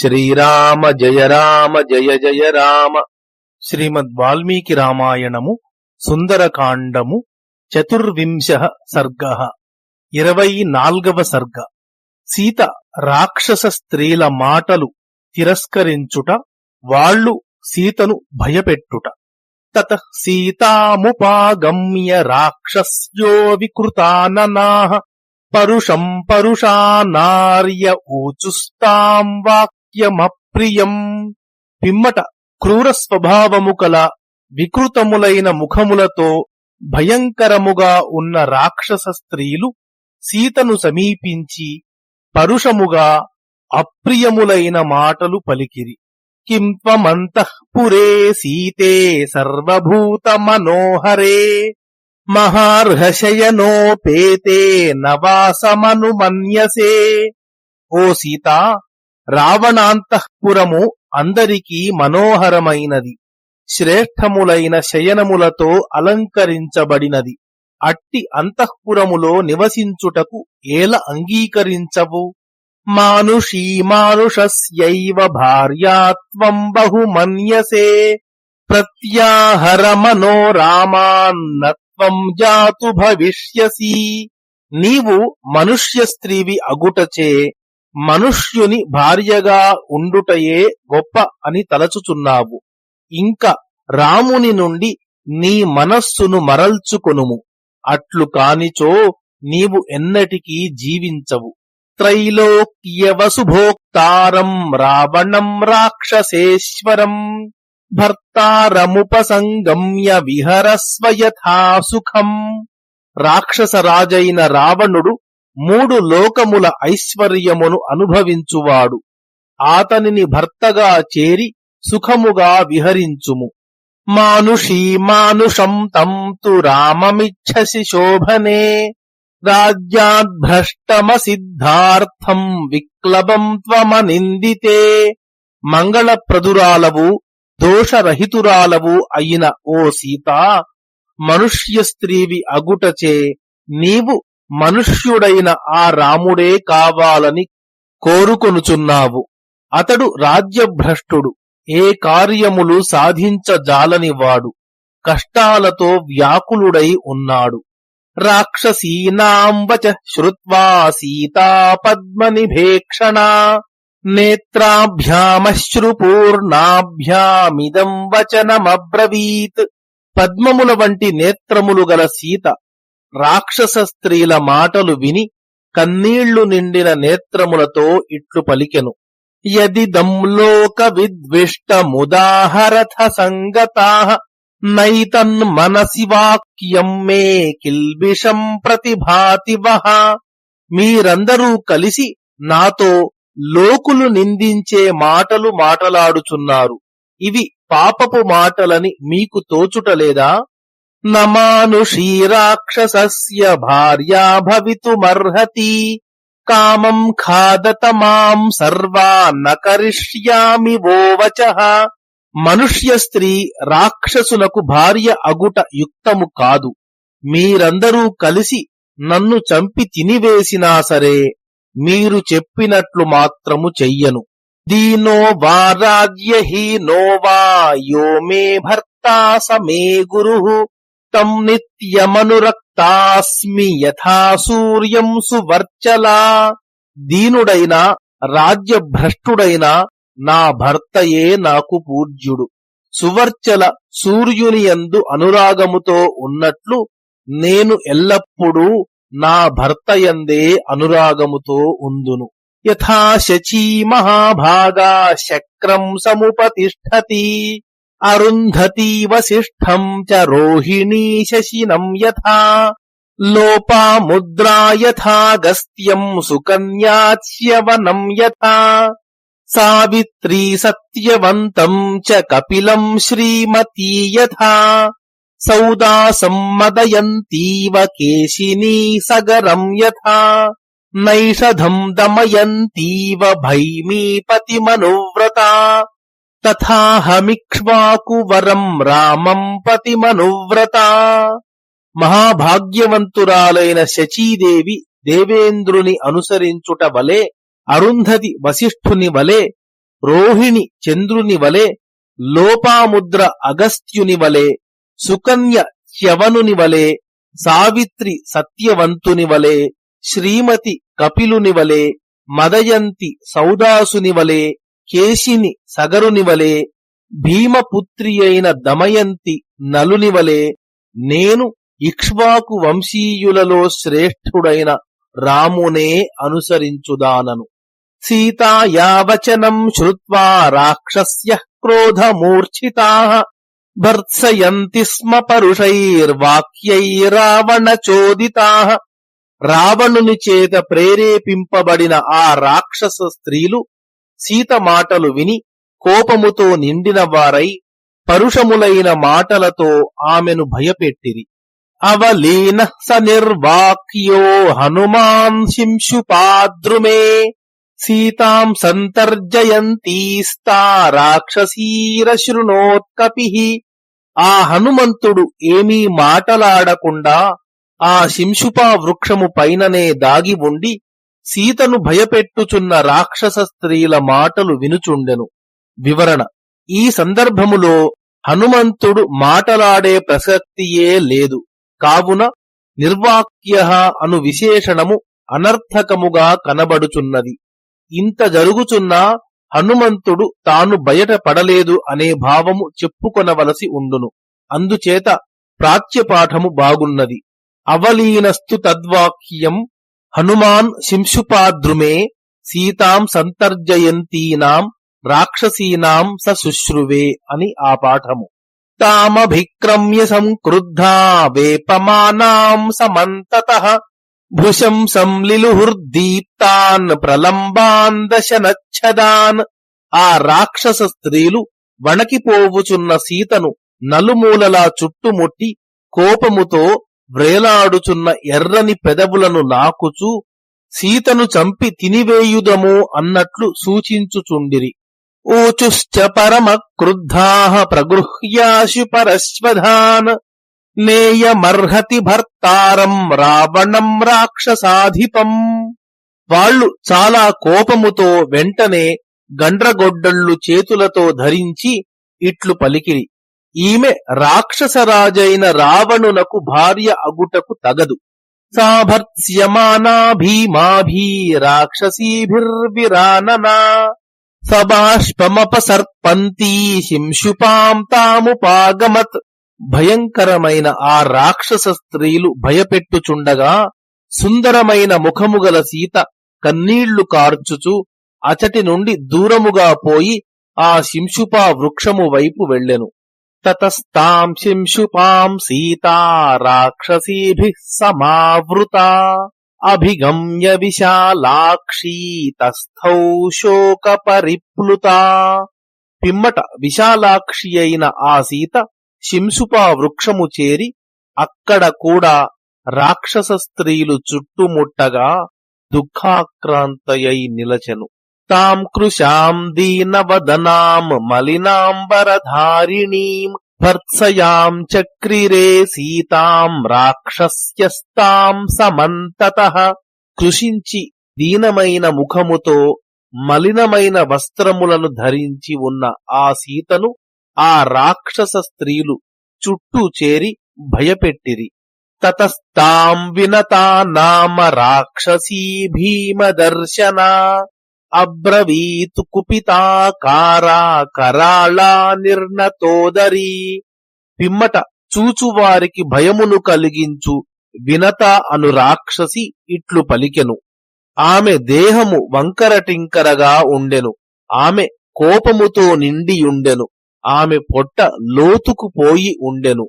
శ్రీరామ జయ రామ జయ జయ రామ. శ్రీమద్ వాల్మీకి రామాయణము సుందరకాండము చతుర్వింశ సర్గ. ఇరవై నాల్గవ సర్గ. సీత రాక్షస స్త్రీల మాటలు తిరస్కరించుట వాళ్ళు సీతను భయపెట్టుట. తత సీతాముపాగమ్య రాక్షస్యో వికృతాననాః. పరుషం పరుషానార్య ఊచుస్తాం వాక్యమప్రియం పిమ్మట క్రూర స్వభావము కల వికృతములైన ముఖములతో భయంకరముగా ఉన్న రాక్షస స్త్రీలు సీతను సమీపించి పరుషముగా అప్రియములైన మాటలు పలికిరి. కిం త్వమంతఃపురే సీతే సర్వభూత మనోహరే మహార్హశయనోపేతే నవాసమనుమన్యసే. ఓ సీత రావణాంతఃపురము అందరికీ మనోహరమైనది. శ్రేష్టములైన శయనములతో అలంకరించబడినది. అట్టి అంతఃపురములో నివసించుటకు ఏల అంగీకరించవు? మానుషీ మానుషస్యైవ భార్యాత్వం బహుమన్యసే. ప్రత్యాహర మనోరామాన్నత్వం జాతు భవిష్యసి. నీవు మనుష్య స్త్రీవి అగుటచే. మనుష్యుని భార్యగా ఉండుటయే గొప్ప అని తలచుచున్నావు. ఇంక రాముని నుండి నీ మనస్సును మరల్చుకొనుము. అట్లు కానిచో నీవు ఎన్నటికీ జీవించవు. త్రైలోక్యవసుభోక్తారం రావణం రాక్షసేశ్వరం భర్తారముపసంగమ్య విహరస్వ యథా సుఖం రాక్షసరాజైన రావణుడు మూడు లోకముల ఐశ్వర్యమును అనుభవించువాడు. ఆతనిని భర్తగా చేరి సుఖముగా విహరించుము. మానుషీ మానుషం తం తు రామమిచ్చసి శోభనే. రాజ్యాద్భ్రష్టమసిద్ధార్థం విక్లబం త్వమనిందితే. మంగళప్రదురాలవు దోషరహితురాలవు అయిన ఓ సీత మనుష్య స్త్రీవి అగుటచే నీవు మనుష్యుడైన ఆ రాముడే కావాలని కోరుకొనుచున్నావు. అతడు రాజ్యభ్రష్టుడు ఏ కార్యములు సాధించజాలనివాడు కష్టాలతో వ్యాకులుడై ఉన్నాడు. రాక్షసీనాంబచ శ్రుత్వా సీతా పద్మనిభేక్షణ నేత్రాభ్యామశ్రుపూర్ణాభ్యామిదం వచనమబ్రవీత్. పద్మముల వంటి నేత్రములు గల సీత రాక్షస స్త్రీల మాటలు విని కన్నీళ్ళు నిండిన నేత్రములతో ఇట్లు పలికెను. యదిదం లోక విద్విష్టముదాహరథ సంగతా నైతన్మనసి వాక్యం మే కిల్బిషం ప్రతిభాతి వహ మీరందరూ కలిసి నాతో లోకులు నిందించే మాటలు మాటలాడుచున్నారు. ఇవి పాపపు మాటలని మీకు తోచుటలేదా నమానుషీ రాక్షసస్య భార్యా భవితుమర్హతి. కామం ఖాదత మాం సర్వా నకరిష్యామి వోవచ మనుష్య స్త్రీ రాక్షసులకు భార్య అగుట యుక్తము కాదు. మీరందరూ కలిసి నన్ను చంపి తినివేసినా సరే మీరు చెప్పినట్లు మాత్రము చెయ్యను. దీనో వారాజ్యహీనో వాయో వా యో మే భర్తా సమే గురు. తం నిత్యమనురక్తాస్మి యథా సూర్యం సువర్చలా. దీనుడైన రాజ్యభ్రష్టుడైన నా భర్తయే నాకు పూజ్యుడు. సువర్చల సూర్యుని యందు అనురాగముతో ఉన్నట్లు నేను ఎల్లప్పుడూ నా భర్తయందే అనురాగముతో ఉందును. యథా శచీ మహాభాగా శక్రం సముపతిష్టతి అరుంధతి వసిష్ఠం చ రోహిణీ శశినం యథా లోపాముద్రా యథా గస్త్యం సుకన్యాచ్యవనం యథా సావిత్రీ సత్యవంతం చ కపిలం శ్రీమతీ యథా సౌదాసం మదయంతీవ కేశినీ సగరం యథా నైషధం దమయంతీవ భైమీపతిమనువ్రత తథాహమిక్ష్వాకువరం రామం పతిమనువ్రత. మహాభాగ్యవంతురాలైన శచీదేవి దేవేంద్రుని అనుసరించుట వలె అరుంధతి వశిష్ఠుని వలె రోహిణి చంద్రుని వలె లోపాముద్ర అగస్త్యుని వలె సుకన్య చ్యవనుని వలె సావిత్రి సత్యవంతుని వలె శ్రీమతి కపిలుని వలె మదయంతి సౌదాసుని వలె కేశిని సగరునివలే భీమపుత్రి అయిన దమయంతి నలునివలే నేను ఇక్ష్వాకు వంశీయులలో శ్రేష్ఠుడైన రామునే అనుసరించుదానను. సీతాయావచనం శ్రుత్వా రాక్షస్య క్రోధమూర్ఛితా భర్త్సయంతి స్మ పరుషైర్వాక్యైరావణ చోదితా రావణుని చేత ప్రేరేపింపబడిన ఆ రాక్షస స్త్రీలు సీత మాటలు విని కోపముతో నిండిన వారై పరుషములైన మాటలతో ఆమెను భయపెట్టిరి. అవలీన స నిర్వాక్యో హనుమాన్ శింశుపాద్రుమే సీతాం సంతర్జయంతీస్తా రాక్షసీర శృణోత్కపి. ఆ హనుమంతుడు ఏమీ మాటలాడకుండా ఆ శింశుపా వృక్షము పైననే దాగి ఉండి సీతను భయపెట్టుచున్న రాక్షస స్త్రీల మాటలు వినుచుండెను. వివరణ ఈ సందర్భములో హనుమంతుడు మాటలాడే ప్రసక్తియే లేదు. కావున నిర్వాక్య అను విశేషణము అనర్థకముగా కనబడుచున్నది. ఇంత జరుగుచున్నా హనుమంతుడు తాను బయట పడలేదు అనే భావము చెప్పుకొనవలసి ఉండును. అందుచేత ప్రాచ్యపాఠము బాగున్నది. అవలీనస్తు తద్వాక్యం హనుమాన్ శింశుపాద్రుమే సీతాం సంతర్జయంతీనాం రాక్షసీనాం స శుశ్రువే అని ఆ పాఠము. తామభిక్రమ్య సంక్రుద్ధా వేపమానాం సమంతత భృశం సంలిలుహుర్దీప్తాన్ ప్రలంబాన్ దశనచ్చదాన్. ఆ రాక్షస స్త్రీలు వణకిపోవుచున్న సీతను నలుమూలలా చుట్టుముట్టి కోపముతో వ్రేలాడుచున్న ఎర్రని పెదవులను లాకుచూ సీతను చంపి తినివేయుదము అన్నట్లు సూచించుచుండిరి. ఊచుశ్చ పరమ క్రుద్ధాహ ప్రగృహ్యాశు పరశ్వధాన్ నేయమర్హతి భర్తారం రావణం రాక్షసాధిపం. వాళ్ళు చాలా కోపముతో వెంటనే గండ్రగొడ్డళ్ళు చేతులతో ధరించి ఇట్లు పలికిరి. ఈమె రాక్షసరాజైన రావణునకు భార్య అగుటకు తగదు. సాభర్త్స్యమానా భీమాభీ రాక్షసీభిర్విరాననా సబాష్పమపసర్పంతీ హింశుపాం తాముపాగమత్. భయంకరమైన ఆ రాక్షస స్త్రీలు భయపెట్టుచుండగా సుందరమైన ముఖముగల సీత కన్నీళ్ళు కార్చుచు అచటి నుండి దూరముగా పోయి ఆ శింశుపా వృక్షము వైపు వెళ్ళెను. తతస్తాం శింశుపాం సీతా రాక్షసీభి సమావృత అభిగమ్య విశాలాక్షీ తస్థౌ శోక పరిప్లుత పిమ్మట విశాలాక్షి అయిన ఆ సీత శింశుపా వృక్షము చేరి అక్కడ కూడా రాక్షస స్త్రీలు చుట్టుముట్టగా దుఃఖాక్రాంతయై నిలచెను. తాం కృశాం దీనవదనాం మలినాంబరధారిణీం భర్త్సయాం చక్రిరే సీతాం రాక్షస్యస్తాం సమంతత. కృషించి దీనమైన ముఖముతో మలినమైన వస్త్రములను ధరించి ఉన్న ఆ సీతను ఆ రాక్షస స్త్రీలు చుట్టూ చేరి భయపెట్టిరి. తతస్తాం వినతా నామ రాక్షసీ భీమదర్శనా. అబ్రవీతు కుపితాకారా కరాళా నిర్ణతోదరీ పిమ్మట చూచువారికి భయమును కలిగించు వినత అను రాక్షసి ఇట్లు పలికెను. ఆమె దేహము వంకరటింకరగా ఉండెను. ఆమె కోపముతో నిండియుండెను. ఆమె పొట్ట లోతుకు పోయి ఉండెను.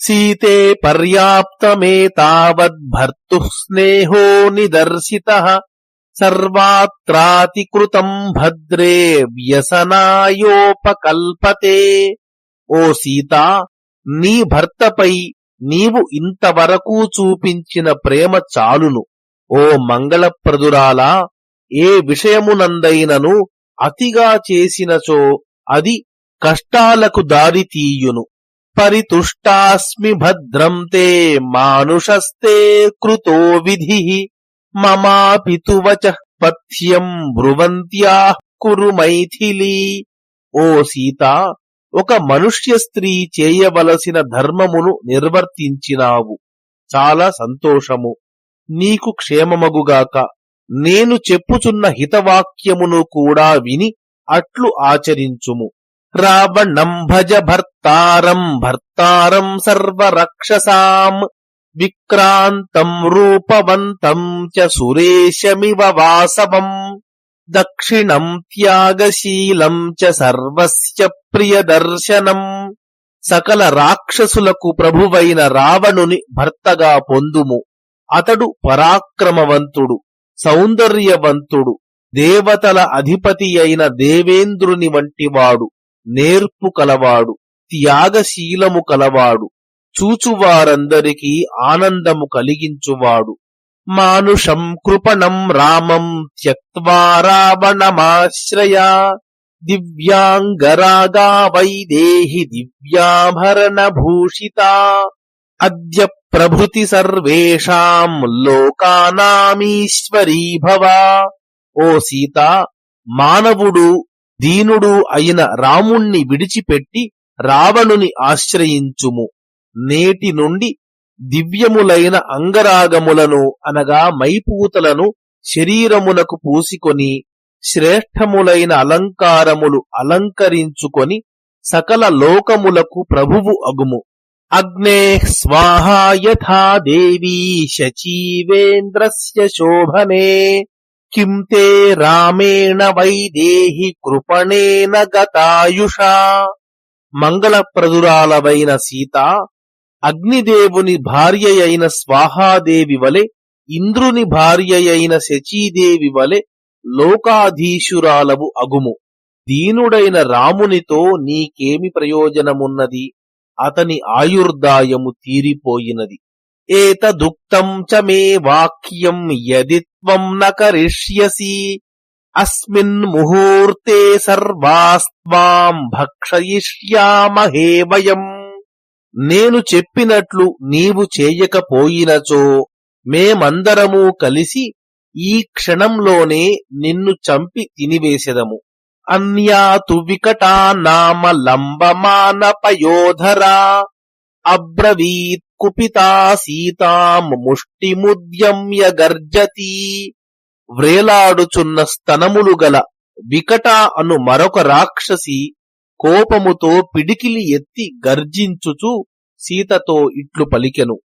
సీతే పర్యాప్తమే తావద్భర్తు స్నేహో నిదర్శిత. సర్వాత్రాతికృతం భద్రే వ్యసనాయోపకల్పతే. ఓ సీత నీ భర్తపై నీవు ఇంతవరకు చూపించిన ప్రేమ చాలును. ఓ మంగళప్రదురాలా ఏ విషయమునందైనను అతిగా చేసినచో అది కష్టాలకు దారి తీయును పరితుష్టాస్మి భద్రం తే మానుషస్తే కృతో విధి. మమాపితువచ పథ్యం బ్రువంత్యా కురు మైథిలీ ఓ సీత ఒక మనుష్య స్త్రీ చేయవలసిన ధర్మమును నిర్వర్తించినావు. చాలా సంతోషము. నీకు క్షేమమగుగాక. నేను చెప్పుచున్న హితవాక్యమును కూడా విని అట్లు ఆచరించుము. రావణం భజ భర్తారం భర్తారం సర్వరక్షసాం. విక్రాంతం రూపవంతం చ సురేశమివ వాసవం. దక్షిణం త్యాగశీలం చ సర్వస్య ప్రియదర్శనం. సకల రాక్షసులకు ప్రభువైన రావణుని భర్తగా పొందుము. అతడు పరాక్రమవంతుడు సౌందర్యవంతుడు దేవతల అధిపతి అయిన దేవేంద్రుని వంటివాడు నేర్పు కలవాడు త్యాగశీలము కలవాడు. చూచువారందరికీ ఆనందము కలిగించువాడు. మానుషం కృపణం రామం త్యక్వా రావణమాశ్రయ. దివ్యాంగరాగా వైదేహి దివ్యాభరణ భూషిత అద్య ప్రభృతి సర్వేషాం లోకానామీశ్వరీ భవ. ఓ సీత మానవుడు దీనుడు అయిన రాముణ్ణి విడిచిపెట్టి రావణుని ఆశ్రయించుము. నేటి నుండి దివ్యములైన అంగరాగములను అనగా మైపూతలను శరీరమునకు పూసికొని శ్రేష్టములైన అలంకారములు అలంకరించుకొని సకల లోకములకు ప్రభువు అగుము. అగ్నే స్వాహా యథా దేవీ శచీవేంద్రస్య శోభనే కిం తే రామేణ వైదేహి కృపణేన గతాయుషా. మంగళప్రదురాలవైన సీత అగ్నిదేవుని భార్య అయిన స్వాహాదేవి వలె ఇంద్రుని భార్య అయిన శచీదేవి వలె లోకాధీశురాలవు అగుము. దీనుడైన రామునితో నీకేమి ప్రయోజనమున్నది? అతని ఆయుర్దాయము తీరిపోయినది. ఏతదుక్తం చ మే వాక్యం యది త్వం న కరిష్యసి. అస్మిన్ ముహూర్తే సర్వాస్త్వాం భక్షయిష్యామహే వయం. నేను చెప్పినట్లు నీవు చేయకపోయినచో మేమందరము కలిసి ఈ క్షణంలోనే నిన్ను చంపి తినివేసెదము అన్యాతు వికటా నామ లంబమానపయోధరా అబ్రవీత్ కుపితా సీతాం ముష్టిముద్యమ్య గర్జతి. వ్రేలాడుచున్న స్తనములు గల వికట అను మరొక రాక్షసి కోపముతో పిడికిలి ఎత్తి గర్జించుచు సీతతో ఇట్లు పలికెను.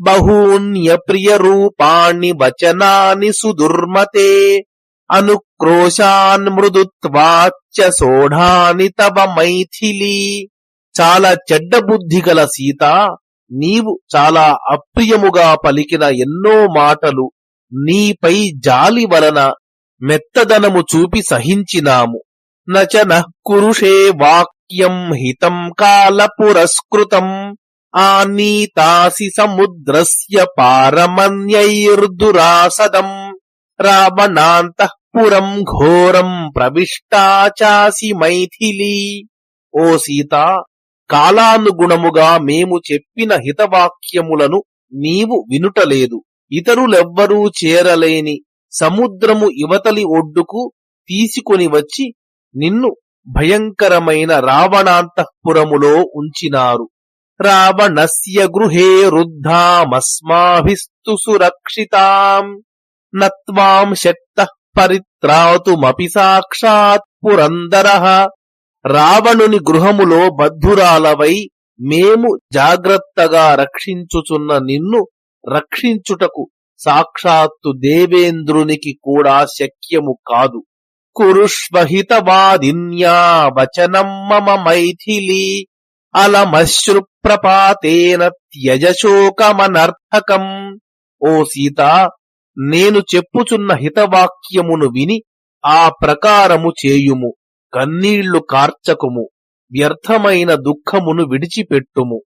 బహూన్య ప్రియ రూపాణి వచనాని సుదుర్మతే అనుక్రోశాన్ మృదుత్వాచ్చ సోఢాని తవ మైథిలి. చాలా చెడ్డ బుద్ధి గల సీత నీవు చాలా అప్రియముగా పలికిన ఎన్నో మాటలు నీపై జాలి వలన మెత్తదనము చూపి సహించినాము. నచ కురుషే వాక్యం హితం కాల పురస్కృతం ఆనీతాసి సముద్రస్య పారమన్యైర్దురాసదం. రావణాంతఃపురం ఘోరం ప్రవిష్టాచాసి మైథిలి. ఓ సీత కాలానుగుణముగా మేము చెప్పిన హితవాక్యములను నీవు వినుటలేదు. ఇతరులెవ్వరూ చేరలేని సముద్రము ఇవతలి ఒడ్డుకు తీసుకొని వచ్చి నిన్ను భయంకరమైన రావణాంతఃపురములో ఉంచినారు. రావణస్య గృహే రుద్ధామస్మాభిస్తు సురక్షితాం. నత్వాం శక్త పరిత్రాతుమపి సాక్షాత్ పురందర. రావణుని గృహములో బద్ధురాలవై మేము జాగ్రత్తగా రక్షించుచున్న నిన్ను రక్షించుటకు సాక్షాత్తు దేవేంద్రునికి కూడా శక్యము కాదు. కురుష్వహితవాదిన్యా వచనం మమ మైథిలి అలమశ్రుప్రపాతేన త్యజశోకమనర్థకం ఓ సీత నేను చెప్పుచున్న హితవాక్యమును విని ఆ ప్రకారము చేయుము కన్నీళ్ళు కార్చకుము వ్యర్థమైన దుఃఖమును విడిచిపెట్టుము.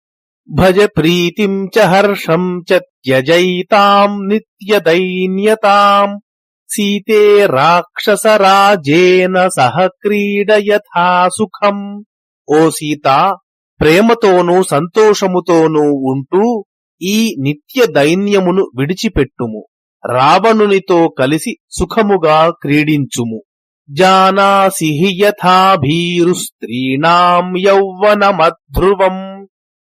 భజ ప్రీతిం చ హర్షం చ త్యజైతాం నిత్యదైన్యతాం। సీతే రాక్షసరాజేన సహ క్రీడయథా సుఖం ఓ సీత ప్రేమతోనూ సంతోషముతోనూ ఉంటూ ఈ నిత్య దైన్యమును విడిచిపెట్టుము। రావణునితో కలిసి సుఖముగా క్రీడించుము। జానాసి హి యథా భీరు స్త్రీణాం యౌవనమధ్రువం।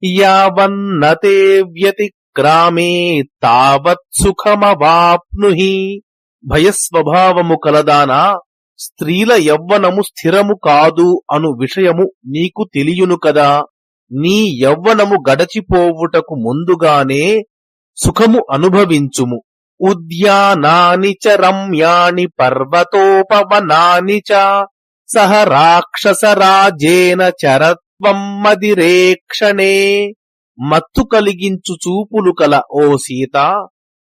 యావన్నతే వ్యతిక్రామే తావత్ సుఖమవాప్నుహి। భయస్వభావము కలదానా స్త్రీల యవ్వనము స్థిరము కాదు అను విషయము నీకు తెలియును కదా. నీ యవ్వనము గడచిపోవుటకు ముందుగానే సుఖము అనుభవించుము. ఉద్యానాని చ రమ్యాణి పర్వతోపవనాని చ సహ రాక్షసరాజేన చరత్వం మదిరేక్షణే. మత్తు కలిగించు చూపులు కల ఓ సీత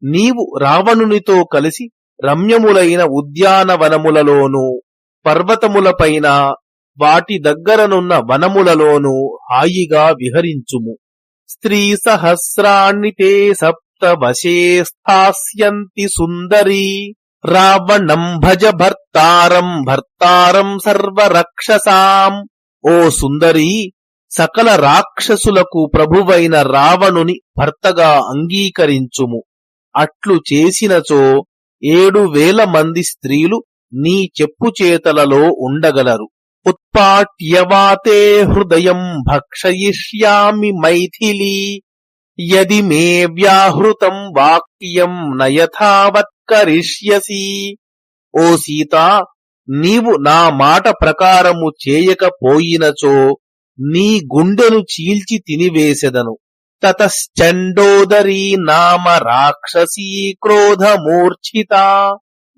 నీవు రావణునితో కలిసి రమ్యములైన ఉద్యానవనములలోను పర్వతములపైన వాటి దగ్గరనున్న వనములలోనూ హాయిగా విహరించుము. స్త్రీ సహస్రాణి తే సప్త వశే స్థాస్యంతి సుందరీ రావణం భజ భర్తారం భర్తారం సర్వరక్షసాం ఓ సుందరీ సకల రాక్షసులకు ప్రభువైన రావణుని భర్తగా అంగీకరించుము. అట్లు చేసినచో ఏడు వేల మంది స్త్రీలు నీ చెప్పు చేతలలో ఉండగలరు. ఉత్పాట్యవాతే హృదయం భక్షయిష్యామి మైథిలీ. యది మే వ్యాహృతం వాక్యం నయథావత్కరిష్యసి ఓ సీత నీవు నా మాట ప్రకారము చేయకపోయినచో నీ గుండెను చీల్చి తినివేసెదను. తతశ్చండోదరీ నామ రాక్షసీ క్రోధమూర్ఛిత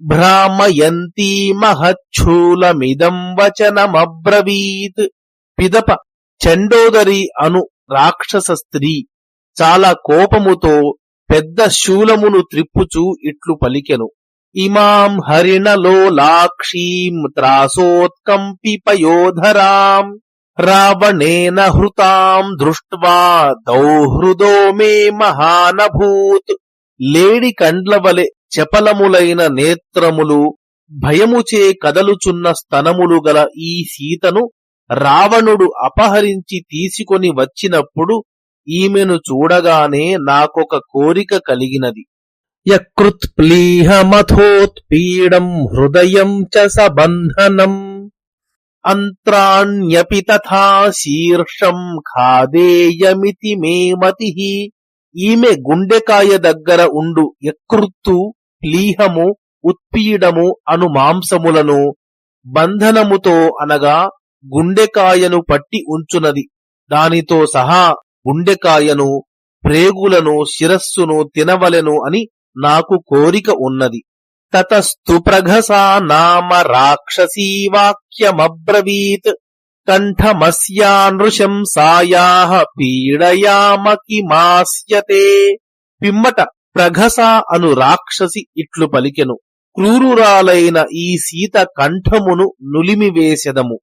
భ్రామయంతీ మహచ్చూలమిదం వచనమబ్రవీత్ పిదప చండోదరి అను రాక్షస స్త్రీ చాలా కోపముతో పెద్ద శూలమును త్రిప్పుచూ ఇట్లు పలికెను. ఇమాం హరిణలోలాక్షీం త్రాసోత్కంపిపయోధరాం। రావణేన హృతాం దృష్ట్వా దౌహృదో మే మహానభూత్ లేడి కండ్లవలె చపలములైన నేత్రములు భయముచే కదలుచున్న స్తనములు గల ఈ సీతను రావణుడు అపహరించి తీసుకొని వచ్చినప్పుడు ఈమెను చూడగానే నాకొక కోరిక కలిగినది. యకృత్ప్లీహమథోత్పీడం హృదయం చ సబంధనం। అంత్రాణ్యపి తథా శీర్షం ఖాదేయమితి మే మతి. ఈమె గుండెకాయ దగ్గర ఉండు యకృత్తు ప్లీహము ఉత్పీడము అను మాంసములను బంధనముతో అనగా గుండెకాయను పట్టి ఉంచునది. దానితో సహా గుండెకాయను ప్రేగులను శిరస్సును తినవలెను అని నాకు కోరిక ఉన్నది. తతస్తు ప్రఘసా నామ రాక్షసీ వాక్యమబ్రవీత్ కంఠమస్యానృశంసాయా పీడయామకిమాస్యతే పిమ్మట ప్రఘస అను రాక్షసి ఇట్లు పలికెను క్రూరురాలైన ఈ సీత కంఠమును నులిమివేసెదము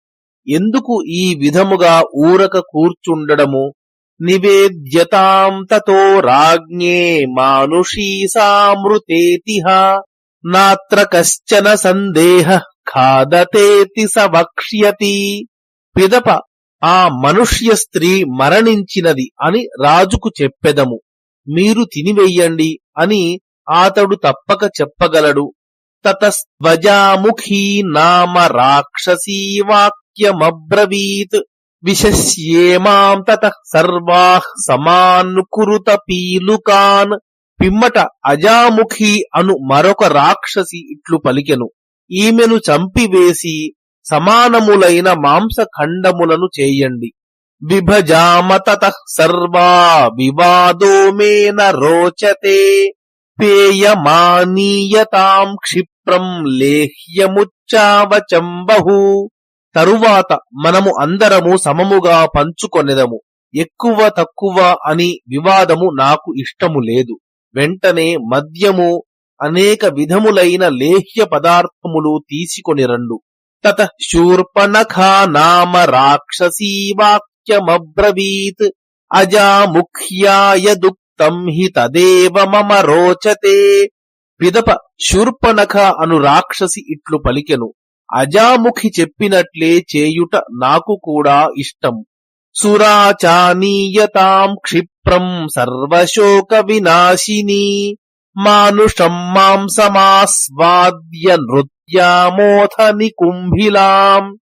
ఎందుకు ఈ విధముగా ఊరక కూర్చుండడము? నివేద్యతాం తతో రాజ్ఞే మానుషీ సామృతేతిహ నాత్ర కశ్చన సందేహ ఖాదతేతి స వక్ష్యతి. పిదప ఆ మనుష్య స్త్రీ మరణించినది అని రాజుకు చెప్పెదము. మీరు తినివెయ్యండి అని అతడు తప్పక చెప్పగలడు. తతస్వజాముఖీ నామ రాక్షసీ వాక్యమబ్రవీత్. విశస్యేమాం తత సర్వాః సమానుకురుత పీలుకాన్. పిమ్మట అజాముఖి అను మరొక రాక్షసి ఇట్లు పలికెను. ఈమెను చంపివేసి సమానములైన మాంసఖండములను చేయండి. విభజామత సర్వా వివాదో మేన రోచతే. పేయమానీయతాం క్షిప్రం లేహ్యముచ్చావచం బహు. తరువాత మనము అందరము సమముగా పంచుకొనెదము. ఎక్కువ తక్కువ అని వివాదము నాకు ఇష్టము లేదు. వెంటనే మద్యము అనేక విధములైన లేహ్య పదార్థములు తీసుకొని రండు. తత శూర్పణఖా నామ రాక్షసీ వాక్యమబ్రవీత్. అజాముఖ్యాయ దుక్తం హి తదేవ మమ రోచతే. పిదప శూర్పణఖ అను రాక్షసి ఇట్లు పలికెను. అజాముఖి చెప్పినట్లే చేయుట నాకు కూడా ఇష్టం. సురాచానీయతాం విప్రం సర్వశోక వినాశిని మానుషం మాంసమాస్వాద్య నృత్యామోథ నికుంభిలాం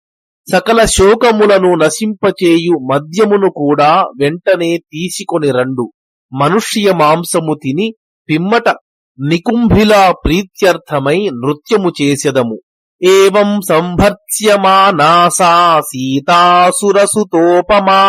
సకల శోకములను నశింపచేయు మద్యమును కూడా వెంటనే తీసుకొని రండు. మనుష్య మాంసము తిని పిమ్మట నికుంభిలా ప్రీత్యర్థమై నృత్యము చేసెదము. ఏం సంభర్త్యమానాసా సీతాసురసుతోపమా.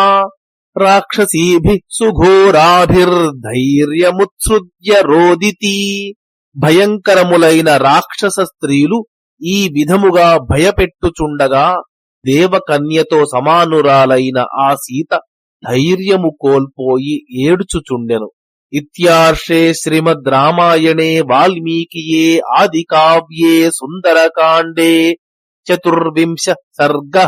రాక్షసీభి సుఘోరాభిర్ధైర్యముత్సృజ్య రోదితి. భయంకరములైన రాక్షస స్త్రీలు ఈ విధముగా భయపెట్టుచుండగా దేవకన్యతో సమానురాలైన ఆ సీత ధైర్యము కోల్పోయి ఏడ్చుచుండెను. ఇత్యార్షే శ్రీమద్ రామాయణే వాల్మీకియే ఆది కావ్యే సుందరకాండే. చతుర్వింశ సర్గ.